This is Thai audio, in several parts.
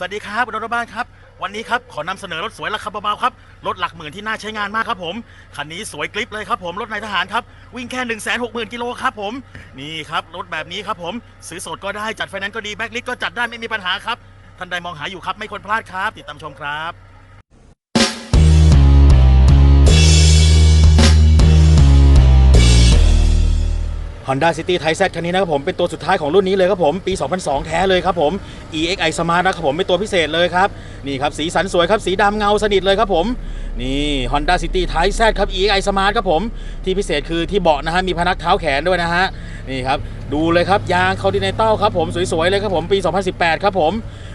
สวัสดีครับรถบ้านครับ วันนี้ครับขอนำเสนอรถสวยราคาเบาๆครับรถหลักหมื่นที่น่าใช้งานมากครับผมคันนี้สวยกริปเลยครับผมรถนายทหารครับวิ่งแค่1นึ่งแสนหกหมื่นกิโลครับผมนี่ครับรถแบบนี้ครับผมซื้อสดก็ได้จัดไฟแนนซ์ก็ดีแบ็กลิสก็จัดได้ไม่มีปัญหาครับท่านใดมองหาอยู่ครับไม่ควรพลาดครับ ติดตามชมครับ Honda City t y z คันนี้นะครับผมเป็นตัวสุดท้ายของรุ่นนี้เลยครับผมปี 2002 แท้เลยครับผม EXI Smart นะครับผมเป็นตัวพิเศษเลยครับนี่ครับสีสันสวยครับสีดำเงาสนิทเลยครับผมนี่ Honda City t y z ครับ EXI Smart ครับผมที่พิเศษคือที่เบาะนะฮะมีพนักเท้าแขนด้วยนะฮะนี่ครับดูเลยครับยางคาดิเนเตลครับผมสวยๆเลยครับผมปี 2018 ครับผม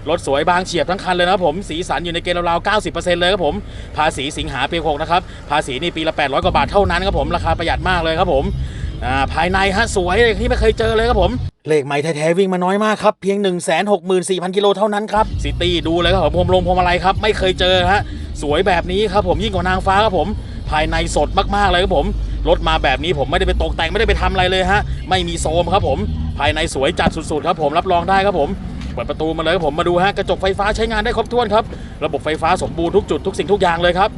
รถสวยบางเฉียบทั้งคันเลยนะครับผมสีสันอยู่ในเกณฑ์ราวๆ 90%เลยครับผมภาษีสิงหาปี6นะครับภาษีนี่ปีละ 800 กว่าบาทเท่านั้นครับผมราคาประหยัดมากเลยครับผม อ่าภายในฮะสวยเลยที่ไม่เคยเจอเลยครับผม เลขใหม่แท้ๆวิ่งมาน้อยมากครับ เพียง 1 6 4 0 0 0 กิโลเท่านั้นครับซิตี้ดูเลยครับผมพรมลงพรมอะไรครับ ไม่เคยเจอฮะสวยแบบนี้ครับผมยิ่งกว่านางฟ้าครับผม ภายในสดมากๆเลยครับผมรถมาแบบนี้ผมไม่ได้ไปตกแต่งไม่ได้ไปทำอะไรเลยฮะไม่มีโซมครับผม ภายในสวยจัดสุดๆครับผมรับรองได้ครับผมเปิดประตูมาเลยครับผมมาดูฮะกระจกไฟฟ้าใช้งานได้ครบถ้วนครับ ระบบไฟฟ้าสมบูรณ์ทุกจุดทุกสิ่งทุกอย่างเลยครับ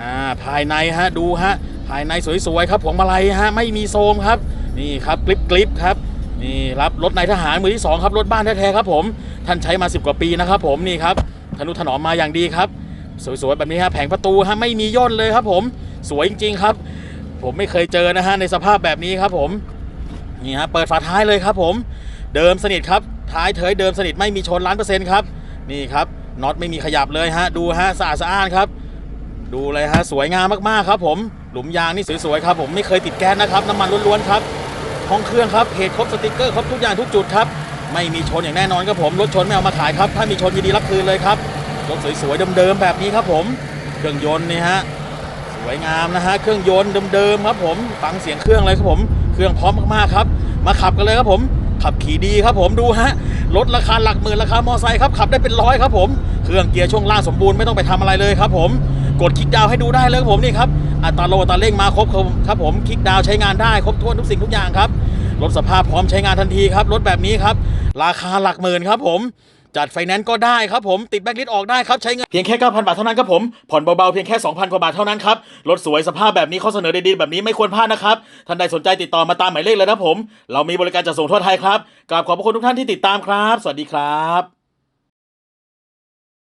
อ่าภายในฮะดูฮะ ภายในสวยๆครับผมมาลัยฮะไม่มีโซมครับนี่ครับกลิปกลิปครับนี่รับรถนายทหารมือที่สองครับรถบ้านแท้ๆครับผมท่านใช้มา 10 กว่าปีนะครับผมนี่ครับทนุถนอมมาอย่างดีครับสวยๆแบบนี้ฮะแผงประตูฮะไม่มีย่นเลยครับผมสวยจริงๆครับ ผมไม่เคยเจอนะฮะในสภาพแบบนี้ครับผมนี่ฮะเปิดฝาท้ายเลยครับผมเดิมสนิทครับท้ายเถยเดิมสนิทไม่มีชนล้านเปอร์เซ็นต์ครับนี่ครับน็อตไม่มีขยับเลยฮะดูฮะสะอาดสะอ้านครับ ดูเลยฮะสวยงามมากๆครับผมหลุมยางนี่สวยๆครับผมไม่เคยติดแก๊สนะครับน้ำมันล้วนๆครับห้องเครื่องครับเพจครบสติกเกอร์ครบทุกอย่างทุกจุดครับไม่มีชนอย่างแน่นอนครับผมรถชนไม่เอามาขายครับถ้ามีชนยินดีรับคืนเลยครับรถสวยๆเดิมๆแบบนี้ครับผมเครื่องยนต์นี่ฮะสวยงามนะฮะเครื่องยนต์เดิมๆครับผมฟังเสียงเครื่องเลยครับผมเครื่องพร้อมมากๆครับมาขับกันเลยครับผมขับขี่ดีครับผมดูฮะรถราคาหลักหมื่นราคามอไซค์ครับขับได้เป็นร้อยครับผมเครื่องเกียร์ช่วงล่างสมบูรณ์ไม่ต้องไปทำอะไรเลยครับผม กดคลิกดาวให้ดูได้เลยครับผมนี่ครับอัตราโลอัตราเร่งมาครบครับผมคลิกดาวใช้งานได้ครบถ้วนทุกสิ่งทุกอย่างครับรถสภาพพร้อมใช้งานทันทีครับรถแบบนี้ครับ ราคาหลักหมื่นครับผมจัดไฟแนนซ์ก็ได้ครับผมติดแบ็กลิสต์ออกได้ครับ ใช้เงินเพียงแค่ 9,000 บาทเท่านั้นครับผมผ่อนเบาๆ เพียงแค่ 2,000 กว่าบาทเท่านั้นครับ รถสวยสภาพแบบนี้ข้อเสนอดีๆ แบบนี้ไม่ควรพลาดนะครับ ท่านใดสนใจติดต่อมาตามหมายเลขเลยนะผม เรามีบริการจัดส่งทั่วไทยครับกราบขอบพระคุณทุกท่านที่ติดตามครับ สวัสดีครับ